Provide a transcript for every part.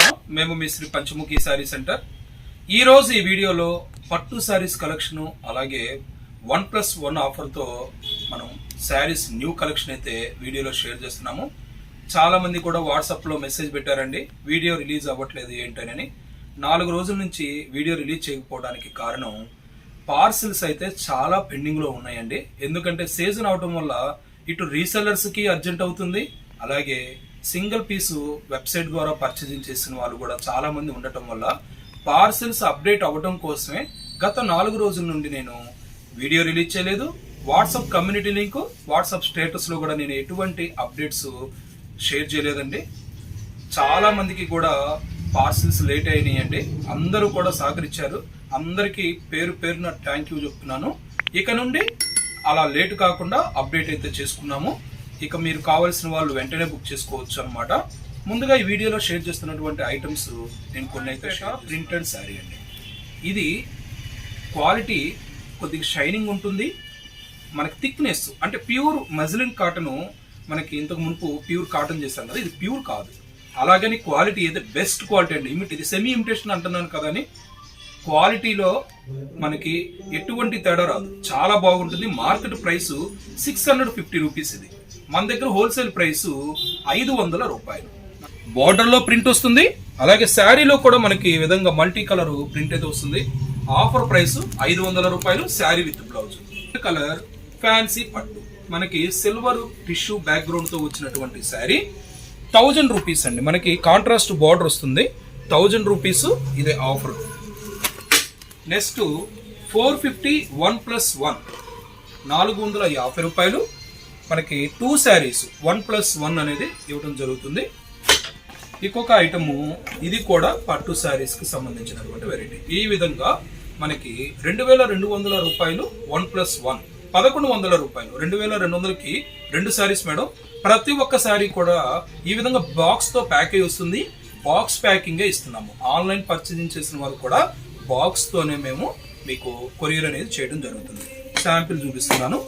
నమస్కారం. మేము మీ శ్రీ పంచముఖి శారీ సెంటర్. ఈరోజు ఈ వీడియోలో పట్టు శారీస్ కలెక్షను అలాగే వన్ ప్లస్ వన్ ఆఫర్తో మనం శారీస్ న్యూ కలెక్షన్ అయితే వీడియోలో షేర్ చేస్తున్నాము. చాలా మంది కూడా వాట్సాప్లో మెసేజ్ పెట్టారండి వీడియో రిలీజ్ అవ్వట్లేదు ఏంటని నాలుగు రోజుల నుంచి వీడియో రిలీజ్ చేయకపోవడానికి కారణం పార్సిల్స్ అయితే చాలా పెండింగ్లో ఉన్నాయండి. ఎందుకంటే సీజన్ అవటం వల్ల ఇటు రీసెల్లర్స్కి అర్జెంట్ అవుతుంది అలాగే సింగిల్ పీసు వెబ్సైట్ ద్వారా పర్చేజింగ్ చేసిన వాళ్ళు కూడా చాలామంది ఉండటం వల్ల పార్సిల్స్ అప్డేట్ అవ్వటం కోసమే గత నాలుగు రోజుల నుండి నేను వీడియో రిలీజ్ చేయలేదు. వాట్సాప్ కమ్యూనిటీ లింక్ వాట్సాప్ స్టేటస్లో కూడా నేను ఎటువంటి అప్డేట్స్ షేర్ చేయలేదండి. చాలా మందికి కూడా పార్సిల్స్ లేట్ అయినాయండి. అందరూ కూడా సహకరించారు. అందరికీ పేరు పేరున థ్యాంక్ యూ చెప్తున్నాను. ఇక నుండి అలా లేట్ కాకుండా అప్డేట్ అయితే చేసుకున్నాము. ఇక మీరు కావాల్సిన వాళ్ళు వెంటనే బుక్ చేసుకోవచ్చు అన్నమాట. ముందుగా ఈ వీడియోలో షేర్ చేస్తున్నటువంటి ఐటమ్స్ నేను కొన్ని అయితే ప్రింటెడ్ శారీ అండి. ఇది క్వాలిటీ కొద్దిగా షైనింగ్ ఉంటుంది. మనకి థిక్నెస్ అంటే ప్యూర్ మజిలిన్ కాటన్ మనకి ఇంతకు మునుపు ప్యూర్ కాటన్ చేస్తాం కదా ఇది ప్యూర్ కాదు. అలాగని క్వాలిటీ అయితే బెస్ట్ క్వాలిటీ అండి. ఇమిట్ ఇది సెమీ ఇమిటేషన్ అంటున్నాను కదా అని క్వాలిటీలో మనకి ఎటువంటి తేడా రాదు. చాలా బాగుంటుంది. Market price six hundred fifty rupees ఇది. మన దగ్గర హోల్సేల్ ప్రైస్ ఐదు వందల రూపాయలు. బార్డర్లో ప్రింట్ వస్తుంది. అలాగే శారీలో కూడా మనకి ఈ విధంగా మల్టీ కలర్ ప్రింట్ అయితే వస్తుంది. ఆఫర్ ప్రైస్ ఐదు వందల రూపాయలు sari with blouse. Colour fancy పట్టు. మనకి సిల్వర్ టిష్యూ బ్యాక్గ్రౌండ్తో వచ్చినటువంటి శారీ. థౌజండ్ రూపీస్ అండి. మనకి కాంట్రాస్ట్ బార్డర్ వస్తుంది. థౌజండ్ రూపీస్ ఇదే offer. Next four fifty one plus one. నాలుగు వందల యాభై రూపాయలు. మనకి two saris one plus one అనేది ఇవ్వడం జరుగుతుంది. ఇంకొక ఐటము ఇది కూడా పట్టు శారీస్కి సంబంధించినటువంటి వెరైటీ ఈ విధంగా మనకి రెండు వేల రెండు వందల రూపాయలు వన్ ప్లస్ వన్. పదకొండు వందల రూపాయలు. రెండు వేల రెండు వందలకి రెండు శారీస్ మేడం. ప్రతి ఒక్క శారీ కూడా ఈ విధంగా బాక్స్తో ప్యాకేజ్ వస్తుంది. బాక్స్ ప్యాకింగే ఇస్తున్నాము. ఆన్లైన్ పర్చేజింగ్ చేసిన వారు కూడా బాక్స్తోనే మేము మీకు కొరియర్ అనేది చేయడం జరుగుతుంది. శాంపిల్ చూపిస్తున్నాను.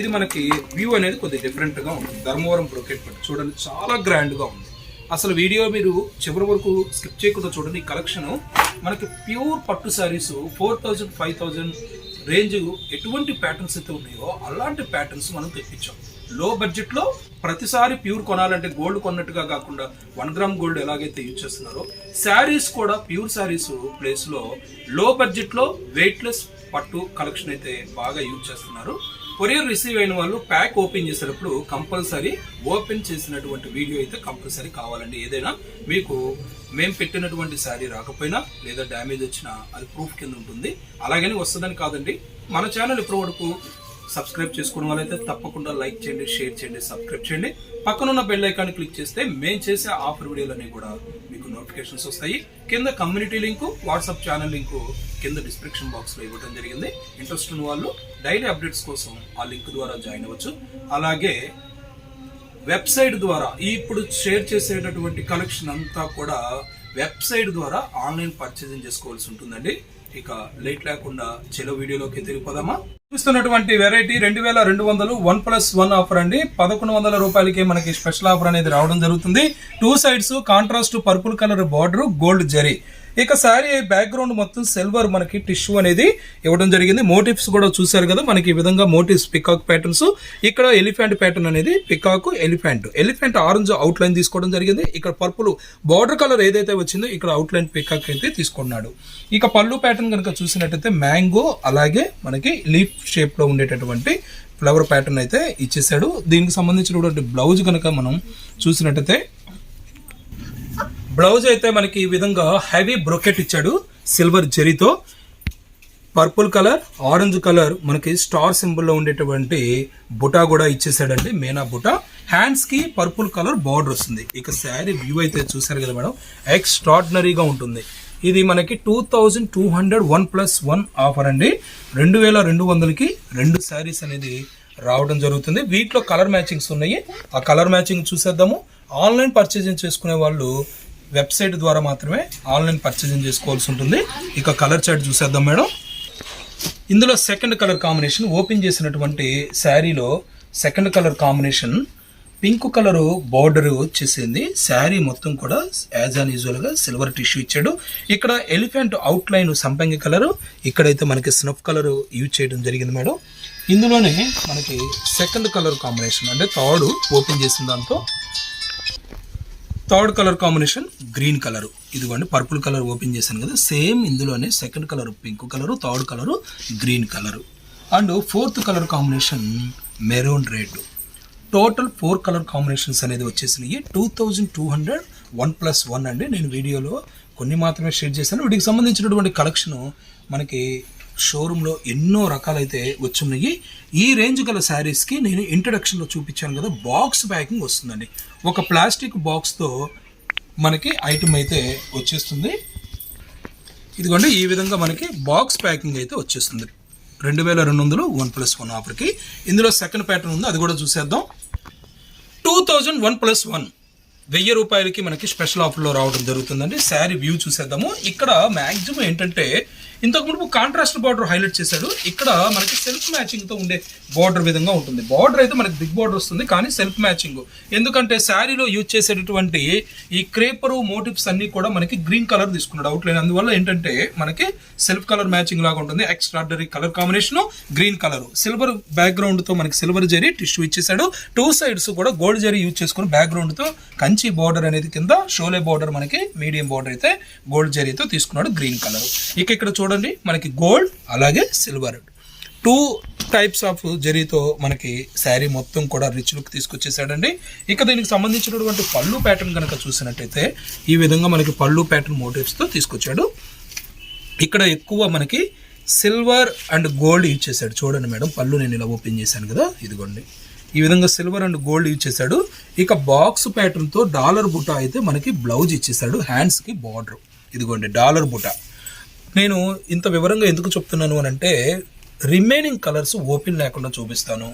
ఇది మనకి వ్యూ అనేది కొద్దిగా డిఫరెంట్గా ఉంటుంది. ధర్మవరం బ్రోకెట్ పట్టు. చూడండి చాలా గ్రాండ్గా ఉంది. అసలు వీడియో మీరు చివరి వరకు స్కిప్ చేయకుండా చూడండి. ఈ కలెక్షన్ మనకి ప్యూర్ పట్టు saris four thousand five thousand range ఎటువంటి ప్యాటర్న్స్ అయితే ఉన్నాయో అలాంటి ప్యాటర్న్స్ మనం తెప్పించాం. లో బడ్జెట్లో ప్రతిసారి ప్యూర్ కొనాలంటే గోల్డ్ కొన్నట్టుగా కాకుండా వన్ గ్రామ్ గోల్డ్ ఎలాగైతే యూజ్ చేస్తున్నారో శారీస్ కూడా ప్యూర్ శారీస్ ప్లేస్లో లో బడ్జెట్లో వెయిట్లెస్ పట్టు కలెక్షన్ అయితే బాగా యూజ్ చేస్తున్నారు. కొరియర్ రిసీవ్ అయిన వాళ్ళు ప్యాక్ ఓపెన్ చేసేటప్పుడు కంపల్సరీ ఓపెన్ చేసినటువంటి వీడియో అయితే కంపల్సరీ కావాలండి. ఏదైనా మీకు మేము పెట్టినటువంటి శారీ రాకపోయినా లేదా డ్యామేజ్ వచ్చినా అది ప్రూఫ్ కింద ఉంటుంది. అలాగని వస్తుందని కాదండి. మన ఛానల్ ఇప్పటి వరకు సబ్స్క్రైబ్ చేసుకోవడం వాళ్ళైతే తప్పకుండా లైక్ చేయండి షేర్ చేయండి సబ్స్క్రైబ్ చేయండి. పక్కనున్న బెల్ ఐకాన్ క్లిక్ చేస్తే మేము చేసే ఆఫర్ వీడియోలన్నీ కూడా మీకు నోటిఫికేషన్స్ వస్తాయి. కింద community link WhatsApp channel link కింద డిస్క్రిప్షన్ బాక్స్లో ఇవ్వడం జరిగింది. ఇంట్రెస్ట్ ఉన్న వాళ్ళు డైలీ అప్డేట్స్ కోసం ఆ లింక్ ద్వారా జాయిన్ అవ్వచ్చు. అలాగే వెబ్సైట్ ద్వారా ఇప్పుడు షేర్ చేసేటటువంటి కలెక్షన్ అంతా కూడా వెబ్సైట్ ద్వారా ఆన్లైన్ పర్చేసింగ్ చేసుకోవాల్సి ఉంటుందండి. ఇక లేట్ లేకుండా చెలో వీడియోలోకి తిరిగిపోదామా? చూస్తున్నటువంటి వెరైటీ రెండు వేల రెండు వందలు వన్ ప్లస్ వన్ ఆఫర్ అండి. పదకొండు వందల రూపాయలకి మనకి స్పెషల్ ఆఫర్ అనేది రావడం జరుగుతుంది. Two sides contrast purple colour border gold zari ఇక శారీ బ్యాక్గ్రౌండ్ మొత్తం సిల్వర్ మనకి టిష్యూ అనేది ఇవ్వడం జరిగింది. మోటివ్స్ కూడా చూసారు కదా మనకి ఈ విధంగా మోటివ్స్ పికాక్ ప్యాటర్న్స్. ఇక్కడ ఎలిఫెంట్ ప్యాటర్న్ అనేది peacock elephant. Elephant orange outline తీసుకోవడం జరిగింది. ఇక్కడ పర్పుల్ బార్డర్ కలర్ ఏదైతే వచ్చిందో ఇక్కడ అవుట్ లైన్ పికాక్ అయితే తీసుకున్నాడు. ఇక పళ్ళు ప్యాటర్న్ కనుక చూసినట్టయితే మ్యాంగో అలాగే మనకి లీఫ్ షేప్లో ఉండేటటువంటి ఫ్లవర్ ప్యాటర్న్ అయితే ఇచ్చేసాడు దీనికి సంబంధించినటువంటి బ్లౌజ్ కనుక మనం చూసినట్టయితే బ్లౌజ్ అయితే మనకి ఈ విధంగా హెవీ బ్రొకెట్ ఇచ్చాడు. సిల్వర్ జరీతో. పర్పుల్ కలర్ ఆరెంజ్ కలర్ మనకి స్టార్ సింబల్లో ఉండేటువంటి బుటా కూడా ఇచ్చేసాడండి మేనా బుటా. హ్యాండ్స్కి పర్పుల్ కలర్ బార్డర్ వస్తుంది. ఇక శారీ వ్యూ అయితే చూసారు కదా మేడం ఎక్స్ట్రాడినరీగా ఉంటుంది. ఇది మనకి two thousand two hundred one plus one offer అండి. రెండు వేల రెండు వందలకి రెండు శారీస్ అనేది రావడం జరుగుతుంది. వీటిలో కలర్ మ్యాచింగ్స్ ఉన్నాయి. ఆ కలర్ మ్యాచింగ్ చూసేద్దాము. ఆన్లైన్ పర్చేజింగ్ చేసుకునే వాళ్ళు వెబ్సైట్ ద్వారా మాత్రమే ఆన్లైన్ పర్చేజింగ్ చేసుకోవాల్సి ఉంటుంది. ఇక కలర్ చార్ట్ చూసేద్దాం మేడం. ఇందులో సెకండ్ కలర్ కాంబినేషన్ ఓపెన్ చేసినటువంటి శారీలో second colour combination pink colour border వచ్చేసింది. శారీ మొత్తం కూడా యాజ్ ఆన్ యూజువల్గా సిల్వర్ టిష్యూ ఇచ్చాడు. ఇక్కడ ఎలిఫెంట్ అవుట్ లైన్ సంపంగి కలరు ఇక్కడైతే మనకి స్నఫ్ కలర్ యూజ్ చేయడం జరిగింది మేడం. ఇందులోనే మనకి సెకండ్ కలర్ కాంబినేషన్ అంటే థర్డ్ ఓపెన్ చేసిన దాంతో third colour combination green colour. ఇదిగోండి పర్పుల్ కలర్ ఓపెన్ చేశాను కదా సేమ్ ఇందులోనే second colour pink colour third colour green colour. And fourth colour combination maroon red. Total four colour combinations అనేది వచ్చేసినాయి. Two thousand two hundred one plus one అండి. నేను వీడియోలో కొన్ని మాత్రమే షేర్ చేశాను. వీటికి సంబంధించినటువంటి కలెక్షన్ మనకి షోరూంలో ఎన్నో రకాలైతే వచ్చున్నాయి. ఈ రేంజ్ గల శారీస్కి నేను ఇంట్రడక్షన్లో చూపించాను కదా బాక్స్ ప్యాకింగ్ వస్తుందండి. ఒక ప్లాస్టిక్ బాక్స్తో మనకి ఐటమ్ అయితే వచ్చేస్తుంది. ఇదిగోండి ఈ విధంగా మనకి బాక్స్ ప్యాకింగ్ అయితే వచ్చేస్తుంది. రెండు వేల రెండు వందలు వన్ ప్లస్ వన్ ఆఫర్కి ఇందులో సెకండ్ ప్యాటర్న్ ఉంది అది కూడా చూసేద్దాం. Two thousand one plus one వెయ్యి రూపాయలకి మనకి స్పెషల్ ఆఫర్లో రావడం జరుగుతుందండి. శారీ వ్యూ చూసేద్దాము. ఇక్కడ మ్యాక్సిమం ఏంటంటే ఇంతకు మునుపు కాంట్రాస్ట్ బార్డర్ హైలైట్ చేశాడు. ఇక్కడ మనకి సెల్ఫ్ మ్యాచింగ్తో ఉండే బార్డర్ విధంగా ఉంటుంది. బార్డర్ అయితే మనకి బిగ్ బార్డర్ వస్తుంది కానీ సెల్ఫ్ మ్యాచింగ్. ఎందుకంటే శారీలో యూజ్ చేసేటటువంటి ఈ క్రేపరు మోటివ్స్ అన్ని కూడా మనకి గ్రీన్ కలర్ తీసుకున్నాడు అవుట్లైన్ అందువల్ల ఏంటంటే మనకి సెల్ఫ్ కలర్ మ్యాచింగ్ లాగా ఉంటుంది. Extraordinary colour combination green colour. Silver బ్యాక్గ్రౌండ్తో మనకి సిల్వర్ జరీ టిష్యూ ఇచ్చేసాడు టూ సైడ్స్ కూడా గోల్డ్ జరీ యూజ్ చేసుకుని బ్యాక్గ్రౌండ్తో కంచి బార్డర్ అనేది కింద షోలే బార్డర్ మనకి మీడియం బార్డర్ అయితే గోల్డ్ జరీతో తీసుకున్నాడు గ్రీన్ కలర్. ఇక ఇక్కడ చూడండి మనకి గోల్డ్ అలాగే సిల్వర్ టూ టైప్స్ ఆఫ్ జరీతో మనకి శారీ మొత్తం కూడా రిచ్ లుక్ తీసుకొచ్చేసాడండి. ఇక దీనికి సంబంధించినటువంటి పళ్ళు ప్యాటర్న్ కనుక చూసినట్టయితే ఈ విధంగా మనకి పళ్ళు ప్యాటర్న్ మోటివ్స్తో తీసుకొచ్చాడు. ఇక్కడ ఎక్కువ మనకి సిల్వర్ అండ్ గోల్డ్ యూజ్ చేశాడు చూడండి మేడం పళ్ళు నేను ఇలా ఓపెన్ చేశాను కదా ఇదిగోండి. ఈ విధంగా సిల్వర్ అండ్ గోల్డ్ యూజ్ చేశాడు ఇక బాక్స్ ప్యాటర్న్తో డాలర్ బుట్ట అయితే మనకి బ్లౌజ్ ఇచ్చేసాడు హ్యాండ్స్కి బార్డర్ ఇదిగోండి డాలర్ బుట్ట. నేను ఇంత వివరంగా ఎందుకు చెప్తున్నాను అని అంటే రిమైనింగ్ కలర్స్ ఓపెన్ లేకుండా చూపిస్తాను.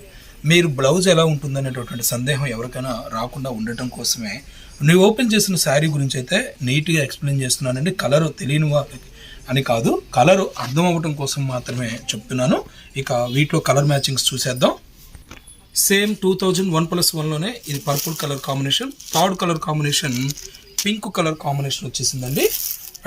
మీరు బ్లౌజ్ ఎలా ఉంటుందనేటటువంటి సందేహం ఎవరికైనా రాకుండా ఉండటం కోసమే. నేను ఓపెన్ చేసిన శారీ గురించి అయితే నీట్గా ఎక్స్ప్లెయిన్ చేస్తున్నానండి. కలర్ తెలియని వాళ్ళకి అని కాదు కలర్ అర్థం అవ్వటం కోసం మాత్రమే చెప్తున్నాను. ఇక వీటిలో కలర్ మ్యాచింగ్స్ చూసేద్దాం. Same two thousand one plus వన్లోనే ఇది purple colour combination third colour combination pink colour combination వచ్చేసిందండి.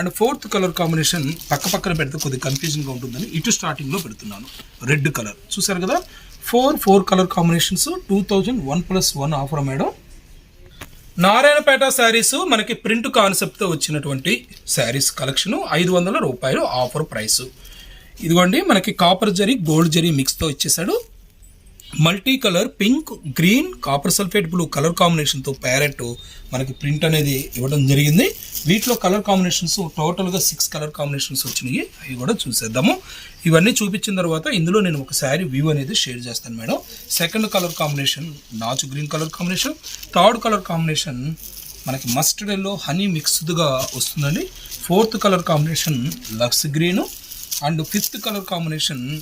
అండ్ ఫోర్త్ కలర్ కాంబినేషన్ పక్క పక్కన పెడితే కొద్దిగా కన్ఫ్యూజన్గా ఉంటుందని ఇటు స్టార్టింగ్లో పెడుతున్నాను. రెడ్ కలర్ చూసారు కదా? Four four colour combinations two thousand one plus one offer madam. Narayanpet saris మనకి ప్రింట్ కాన్సెప్ట్తో వచ్చినటువంటి శారీస్ కలెక్షన్ ఐదు వందల రూపాయలు ఆఫర్ ప్రైస్ ఇదిగోండి మనకి కాపర్ జరీ గోల్డ్ జరీ మిక్స్తో ఇచ్చేసాడు multi colour pink green copper sulphate blue colour కాంబినేషన్తో ప్యారెట్ మనకి ప్రింట్ అనేది ఇవ్వడం జరిగింది. వీటిలో కలర్ కాంబినేషన్స్ టోటల్గా సిక్స్ కలర్ కాంబినేషన్స్ వచ్చినాయి. అవి కూడా చూసేద్దాము. ఇవన్నీ చూపించిన తర్వాత ఇందులో నేను ఒక శారీ వ్యూ అనేది షేర్ చేస్తాను మేడం. సెకండ్ కలర్ కాంబినేషన్ నాచు green colour combination. Third colour combination మనకి మస్టర్డ్ ఎల్లో హనీ మిక్స్డ్గా వస్తుందండి. Fourth colour combination lux green. And fifth colour combination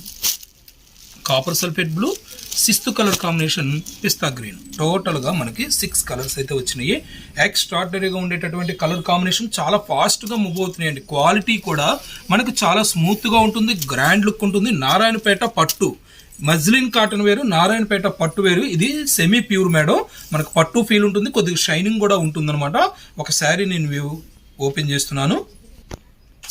copper sulphate blue. Sixth colour combination pista green. టోటల్గా మనకి six colours అయితే వచ్చినాయి. ఎక్స్ట్రాడనరీగా ఉండేటటువంటి colour combination చాలా ఫాస్ట్గా మూవ్ అవుతున్నాయి అండి క్వాలిటీ కూడా మనకు చాలా స్మూత్గా ఉంటుంది గ్రాండ్ లుక్ ఉంటుంది. నారాయణపేట పట్టు. మజ్లిన్ కాటన్ వేరు నారాయణపేట పట్టు వేరు. ఇది సెమీ ప్యూర్ మేడం. మనకు పట్టు ఫీల్ ఉంటుంది కొద్దిగా షైనింగ్ కూడా ఉంటుందన్నమాట. ఒక శారీ నేను వ్యూ ఓపెన్ చేస్తున్నాను.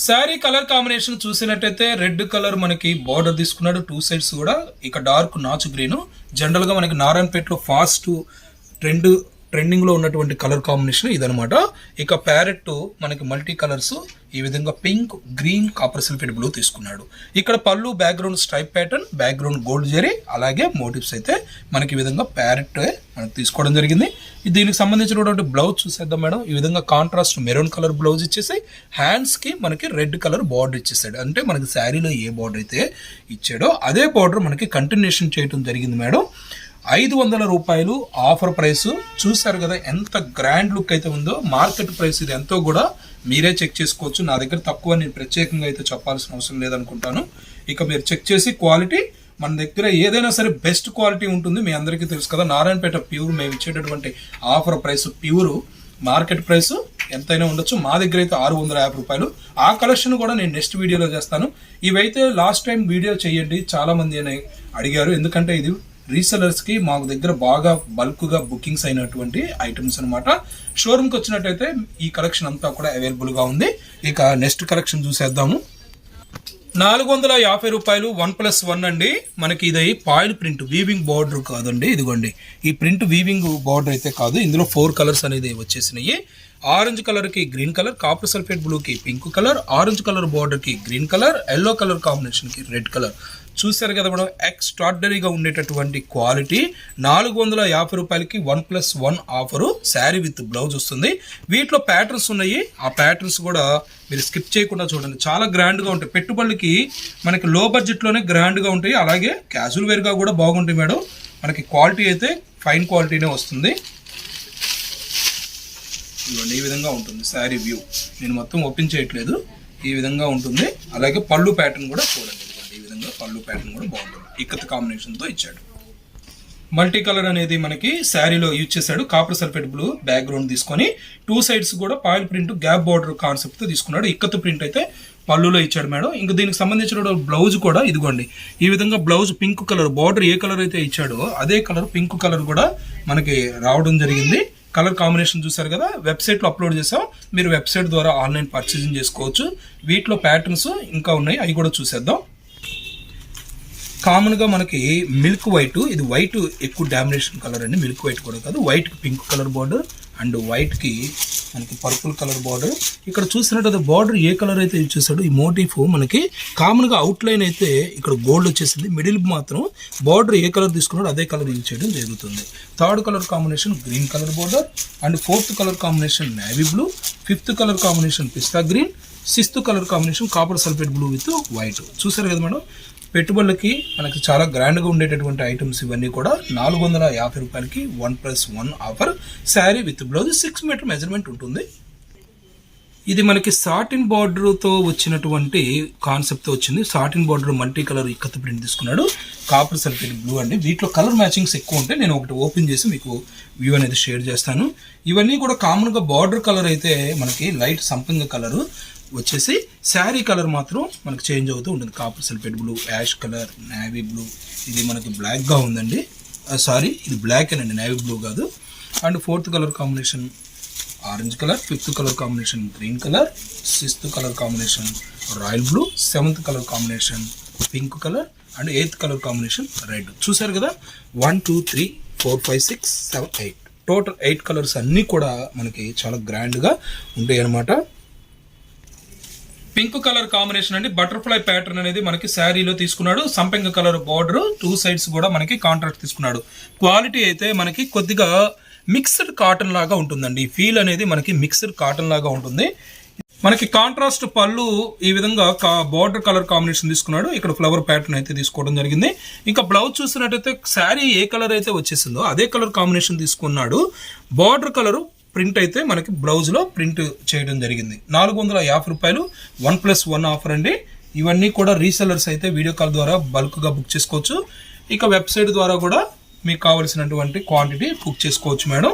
శారీ కలర్ కాంబినేషన్ చూసినట్టయితే రెడ్ కలర్ మనకి బార్డర్ తీసుకున్నాడు. టూ సైడ్స్ కూడా ఇక డార్క్ నాచు గ్రీన్. జనరల్గా మనకి నారాయణపేటలో ఫాస్ట్ ట్రెండ్ ట్రెండింగ్లో ఉన్నటువంటి కలర్ కాంబినేషన్ ఇదనమాట ఇక ప్యారెట్ మనకి మల్టీ కలర్స్. ఈ విధంగా pink green copper sulphate blue తీసుకున్నాడు. ఇక్కడ పళ్ళు background stripe pattern background gold zari అలాగే మోటివ్స్ అయితే మనకి ఈ విధంగా ప్యారెట్ మనకి తీసుకోవడం జరిగింది. దీనికి సంబంధించినటువంటి బ్లౌజ్ చూసేద్దాం మేడం. ఈ విధంగా కాంట్రాస్ట్ మెరూన్ కలర్ బ్లౌజ్ ఇచ్చేసి హ్యాండ్స్కి మనకి రెడ్ కలర్ బార్డర్ ఇచ్చేసాడు. అంటే మనకి శారీలో ఏ బార్డర్ అయితే ఇచ్చాడో అదే బార్డర్ మనకి కంటిన్యూషన్ చేయడం జరిగింది మేడం. ఐదు వందల రూపాయలు ఆఫర్ ప్రైస్. చూసారు కదా ఎంత గ్రాండ్ లుక్ అయితే ఉందో మార్కెట్ ప్రైస్ ఇది ఎంతో కూడా మీరే చెక్ చేసుకోవచ్చు. నా దగ్గర తక్కువ నేను ప్రత్యేకంగా అయితే చెప్పాల్సిన అవసరం లేదనుకుంటాను. ఇక మీరు చెక్ చేసి క్వాలిటీ మన దగ్గర ఏదైనా సరే బెస్ట్ క్వాలిటీ ఉంటుంది మీ అందరికీ తెలుసు కదా. నారాయణపేట ప్యూర్ మేము ఇచ్చేటటువంటి offer price pure. Market price ఎంతైనా ఉండొచ్చు. మా దగ్గర అయితే ఆరు వందల యాభై రూపాయలు. ఆ కలెక్షన్ కూడా నేను నెక్స్ట్ వీడియోలో చేస్తాను. ఇవైతే లాస్ట్ టైం వీడియో చేయండి. చాలా మంది అని అడిగారు. ఎందుకంటే ఇది రీసెలర్స్కి మాకు దగ్గర బాగా బల్క్గా బుకింగ్స్ అయినటువంటి ఐటమ్స్ అనమాట షోరూమ్కి వచ్చినట్టయితే ఈ కలెక్షన్ అంతా కూడా అవైలబుల్గా ఉంది. ఇక నెక్స్ట్ కలెక్షన్ చూసేద్దాము. నాలుగు వందల యాభై రూపాయలు వన్ ప్లస్ వన్ అండి. మనకి ఇది పాయిల్ ప్రింట్ వీవింగ్ బార్డర్ కాదండి. ఇదిగోండి. ఈ ప్రింట్ వీవింగ్ బార్డర్ అయితే కాదు. ఇందులో ఫోర్ కలర్స్ అనేది వచ్చేసినాయి. ఆరెంజ్ కలర్కి green colour copper sulphate blue కి పింక్ కలర్ ఆరెంజ్ కలర్ బార్డర్కి గ్రీన్ కలర్ ఎల్లో కలర్ కాంబినేషన్కి రెడ్ కలర్. చూశారు కదా మేడం ఎక్స్ట్రాడనరీగా ఉండేటటువంటి క్వాలిటీ నాలుగు వందల యాభై రూపాయలకి one plus one offer sari with blouse వస్తుంది. వీటిలో ప్యాటర్న్స్ ఉన్నాయి. ఆ ప్యాటర్న్స్ కూడా మీరు స్కిప్ చేయకుండా చూడండి. చాలా గ్రాండ్గా ఉంటాయి. పెట్టుబడులకి మనకి లో బడ్జెట్లోనే గ్రాండ్గా ఉంటాయి. అలాగే క్యాజువల్ వేర్గా కూడా బాగుంటాయి మేడం. మనకి క్వాలిటీ అయితే ఫైన్ క్వాలిటీనే వస్తుంది. ఈ విధంగా ఉంటుంది శారీ వ్యూ నేను మొత్తం ఓపెన్ చేయట్లేదు. ఈ విధంగా ఉంటుంది. అలాగే పళ్ళు ప్యాటర్న్ కూడా చూడండి. పళ్ళు ప్యాటర్న్ కూడా బాగుంటుంది. ఇక్కత్ కాంబినేషన్తో ఇచ్చాడు. మల్టీ కలర్ అనేది మనకి శారీలో యూజ్ చేశాడు. కాపర్ సల్ఫేట్ బ్లూ బ్యాక్గ్రౌండ్ తీసుకొని టూ సైడ్స్ కూడా పాయిల్ ప్రింట్ గ్యాప్ బార్డర్ కాన్సెప్ట్తో తీసుకున్నాడు. ఇక్కత్ ప్రింట్ అయితే పళ్ళులో ఇచ్చాడు మేడం. ఇంకా దీనికి సంబంధించిన బ్లౌజ్ కూడా ఇదిగోండి. ఈ విధంగా బ్లౌజ్ పింక్ కలర్ బార్డర్ ఏ కలర్ అయితే ఇచ్చాడో అదే కలర్ పింక్ కలర్ కూడా మనకి రావడం జరిగింది. కలర్ కాంబినేషన్ చూసారు కదా? వెబ్సైట్లో అప్లోడ్ చేసాం మీరు వెబ్సైట్ ద్వారా ఆన్లైన్ పర్చేసింగ్ చేసుకోవచ్చు. వీటిలో ప్యాటర్న్స్ ఇంకా ఉన్నాయి. అవి కూడా చూసేద్దాం. కామన్గా మనకి మిల్క్ వైట్ ఇది వైట్ ఎక్కువ డామినేషన్ కలర్ అండి. మిల్క్ వైట్ కూడా కాదు. White pink colour border and వైట్కి మనకి పర్పుల్ కలర్ బార్డర్ ఇక్కడ చూసినట్టు బార్డర్ ఏ కలర్ అయితే యూజ్ చేశాడో ఈ మోటిఫ్ మనకి కామన్గా అవుట్ లైన్ అయితే ఇక్కడ గోల్డ్ వచ్చేసింది. మిడిల్ మాత్రం బార్డర్ ఏ కలర్ తీసుకున్నాడో అదే కలర్ యూజ్ చేయడం జరుగుతుంది. Third colour combination green colour border and fourth colour combination navy blue fifth colour combination pista green sixth colour combination copper sulphate blue with white చూసారు కదా madam? పెట్టుబడులకి మనకి చాలా గ్రాండ్గా ఉండేటటువంటి ఐటమ్స్ ఇవన్నీ కూడా నాలుగు వందల యాభై రూపాయలకి one plus one offer sari with blouse six metre measurement ఉంటుంది. ఇది మనకి సాటిన్ బార్డర్తో వచ్చినటువంటి కాన్సెప్ట్తో వచ్చింది. Satin border multi colour ఇక్కత print తీసుకున్నాడు. కాపర్ సల్ఫేట్ బ్లూ అండి. వీటిలో కలర్ మ్యాచింగ్స్ ఎక్కువ ఉంటే నేను ఒకటి ఓపెన్ చేసి మీకు వ్యూ అనేది షేర్ చేస్తాను. ఇవన్నీ కూడా కామన్గా బార్డర్ కలర్ అయితే మనకి లైట్ సంపంగ కలరు వచ్చేసి శారీ కలర్ మాత్రం మనకి చేంజ్ అవుతూ ఉంటుంది. Copper sulphate blue ash colour navy blue ఇది మనకి బ్లాక్గా ఉందండి. సారీ ఇది బ్లాక్ అండి నేవీ బ్లూ కాదు. And fourth colour combination orange colour fifth colour combination green colour sixth colour combination royal blue seventh colour combination pink colour and eighth colour combination red చూసారు కదా? One two three four five six seven eight total eight colours అన్నీ కూడా మనకి చాలా గ్రాండ్గా ఉంటాయి అన్నమాట pink colour combination అండి. బటర్ఫ్లై ప్యాటర్న్ అనేది మనకి శారీలో తీసుకున్నాడు. సంపెంగ కలర్ బార్డర్. టూ సైడ్స్ కూడా మనకి కాంట్రాక్ట్ తీసుకున్నాడు. క్వాలిటీ అయితే మనకి కొద్దిగా మిక్స్డ్ కాటన్ లాగా ఉంటుందండి. ఫీల్ అనేది మనకి మిక్స్డ్ కాటన్ లాగా ఉంటుంది. మనకి కాంట్రాస్ట్ పళ్ళు ఈ విధంగా బార్డర్ కలర్ కాంబినేషన్ తీసుకున్నాడు. ఇక్కడ ఫ్లవర్ ప్యాటర్న్ అయితే తీసుకోవడం జరిగింది. ఇంకా బ్లౌజ్ చూసినట్టయితే శారీ ఏ కలర్ అయితే వచ్చేసిందో అదే కలర్ కాంబినేషన్ తీసుకున్నాడు. బార్డర్ కలర్ ప్రింట్ అయితే మనకి బ్లౌజ్లో ప్రింట్ చేయడం జరిగింది. నాలుగు వందల యాభై రూపాయలు వన్ ప్లస్ వన్ ఆఫర్ అండి. ఇవన్నీ కూడా రీసెలర్స్ అయితే వీడియో కాల్ ద్వారా బల్క్గా బుక్ చేసుకోవచ్చు. ఇక వెబ్సైట్ ద్వారా కూడా మీకు కావలసినటువంటి క్వాంటిటీ బుక్ చేసుకోవచ్చు మేడం.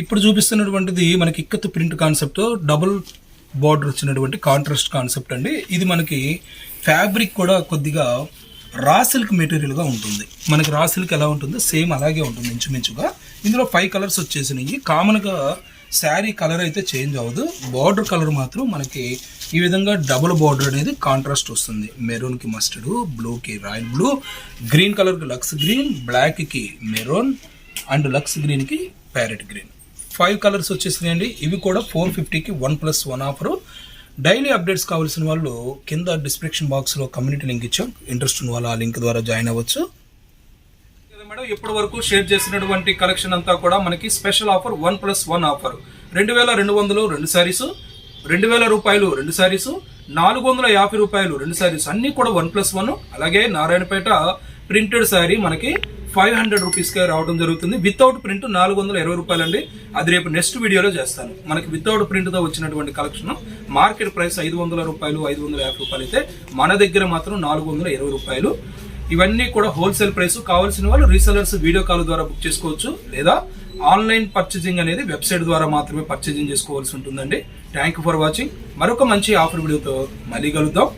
ఇప్పుడు చూపిస్తున్నటువంటిది మనకి ikat print concept double border వచ్చినటువంటి కాంట్రాస్ట్ కాన్సెప్ట్ అండి. ఇది మనకి ఫ్యాబ్రిక్ కూడా కొద్దిగా రా సిల్క్ మెటీరియల్గా ఉంటుంది. మనకి రా సిల్క్ ఎలా ఉంటుందో సేమ్ అలాగే ఉంటుంది ఇంచుమించుగా. ఇందులో ఫైవ్ కలర్స్ వచ్చేసినాయి. కామన్గా శారీ కలర్ అయితే చేంజ్ అవ్వదు. బార్డర్ కలర్ మాత్రం మనకి ఈ విధంగా డబుల్ బార్డర్ అనేది కాంట్రాస్ట్ వస్తుంది. మెరూన్కి మస్టర్డ్ బ్లూకి రాయల్ బ్లూ గ్రీన్ కలర్కి లక్స్ గ్రీన్ బ్లాక్కి మెరూన్ అండ్ లక్స్ గ్రీన్కి ప్యారెట్ గ్రీన్ ఫైవ్ కలర్స్ వచ్చేసినాయండి. ఇవి కూడా ఫోర్ ఫిఫ్టీకి one plus one offer daily updates కావాల్సిన వాళ్ళు కింద డిస్క్రిప్షన్ బాక్స్లో కమ్యూనిటీ లింక్ ఇచ్చాం. ఇంట్రెస్ట్ ఉన్న వాళ్ళు ఆ లింక్ ద్వారా జాయిన్ అవ్వచ్చు. మేడం ఇప్పటి వరకు షేర్ చేసినటువంటి కలెక్షన్ అంతా కూడా మనకి special offer one plus one offer. రెండు వేల రెండు వందలు రెండు శారీస్ రెండు వేల రూపాయలు రెండు శారీసు నాలుగు వందల యాభై రూపాయలు రెండు శారీస్. అన్నీ కూడా వన్ ప్లస్ వన్. అలాగే నారాయణపేట ప్రింటెడ్ శారీ మనకి ఫైవ్ హండ్రెడ్ రూపీస్కే రావడం జరుగుతుంది. వితౌట్ ప్రింట్ నాలుగు వందల ఇరవై రూపాయలు అండి అది రేపు నెక్స్ట్ వీడియోలో చేస్తాను. మనకి వితౌట్ ప్రింట్తో వచ్చినటువంటి కలెక్షన్ మార్కెట్ ప్రైస్ ఐదు వందల రూపాయలు ఐదు వందల యాభై రూపాయలు అయితే మన దగ్గర మాత్రం నాలుగు వందల ఇరవై రూపాయలు. ఇవన్నీ కూడా హోల్సేల్ ప్రైస్. కావాల్సిన వాళ్ళు రీసెలర్స్ వీడియో కాల్ ద్వారా బుక్ చేసుకోవచ్చు. లేదా ఆన్లైన్ పర్చేజింగ్ అనేది వెబ్సైట్ ద్వారా మాత్రమే పర్చేజింగ్ చేసుకోవాల్సి ఉంటుందండి. Thank you for watching. మరొక మంచి ఆఫర్ వీడియోతో మళ్ళీ కలుద్దాం.